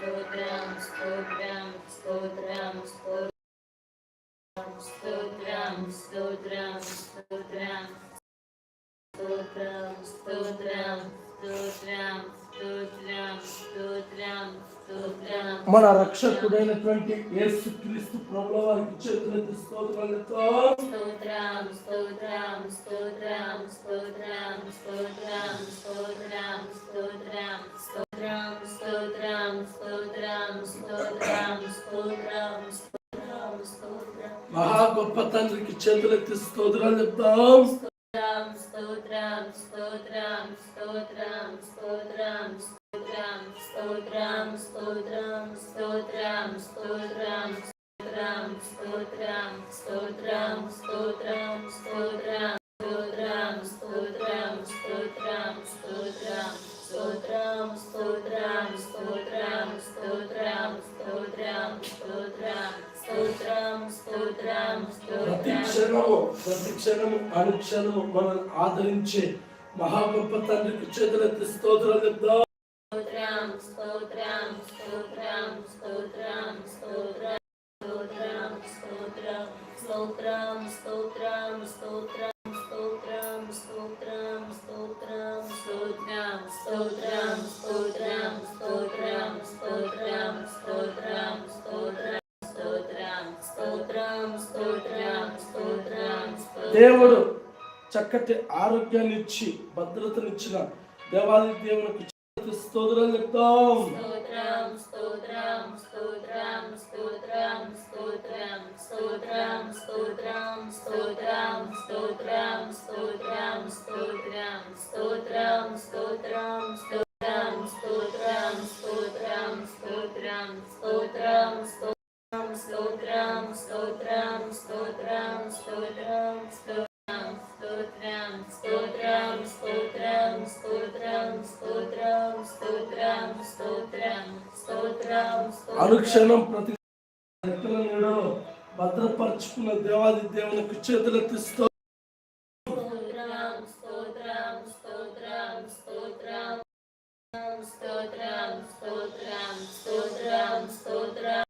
స్తోత్రం మన రక్షకుడైనటువంటి యేసు క్రీస్తు ప్రభుల వారికి చేతులెత్తి స్తోత్రాలతో స్తోత్రం స్తోత్రం స్తోత్రం స్తోత్రం స్తోత్రం స్తోత్రం స్తోత్రం స్తోత్రం స్తోత్రం స్తోత్రం స్తోత్రం స్తోత్రం స్తోత్రం స్తోత్రం మహా గొప్ప తండ్రికి చేతులెత్తి స్తోత్రాలు చెప్తాం స్తోత్రం స్తోత్రం స్తోత్రం స్తోత్రం స్తోత్రం స్తోత్రం స్తోత్రం స్తోత్రం స్తోత్రం స్తోత్రం స్తోత్రం స్తోత్రం స్తోత్రం స్తోత్రం స్తోత్రం ప్రతి క్షణము ప్రతి క్షణము అనుక్షణము మనల్ని ఆదరించే మహా గొప్ప తండ్రికి చేతులెత్తి స్తోత్రాలు చెప్తాం దేవుడు చక్కటి ఆరోగ్యాన్ని ఇచ్చి భద్రతనిచ్చిన దేవాది దేవునికి స్తోత్రం చెప్తాం స్తోత్రం స్తోత్రం స్తోత్రం స్తోత్రం స్తోత్రం స్తోత్రం స్తోత్రం స్తోత్రం స్తోత్రం స్తోత్రం స్తోత్రం స్తోత్రం స్తోత్రం స్తోత్రం స్తోత్రం స్తోత్రం స్తోత్రం అనుక్షణం ప్రతి నీడలో భద్రపరుచుకున్న దేవాది దేవునికి చేతులెత్తి స్తోత్రం స్తోత్రం స్తోత్రం స్తోత్రం స్తోత్రం స్తోత్రం స్తోత్రం స్తోత్రం స్తోత్రం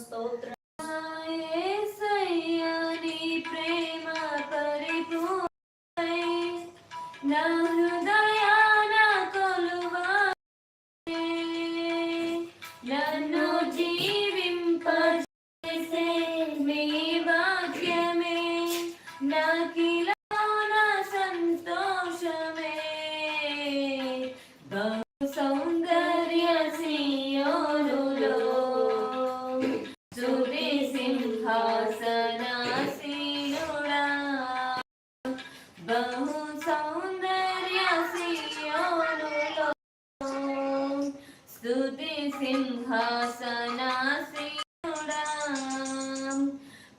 స్తోత్ర ప్రేమ పరిపూర్ణ సింహాసనాశ్రీడా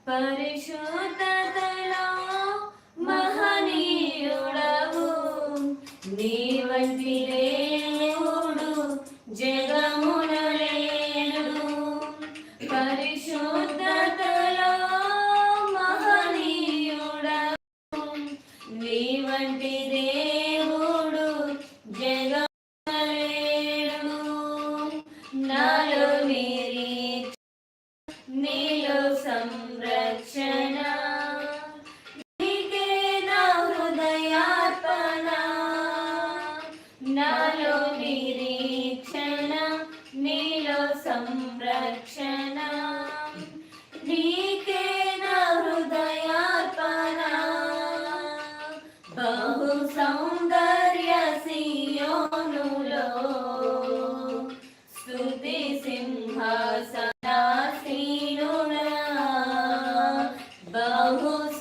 పరిశుద్ధతలో మహనీయుడవు నీ వంటి దేవుడు జగమున లేడు పరిశుద్ధతలో మహనీయుడవు నీ వంటి 老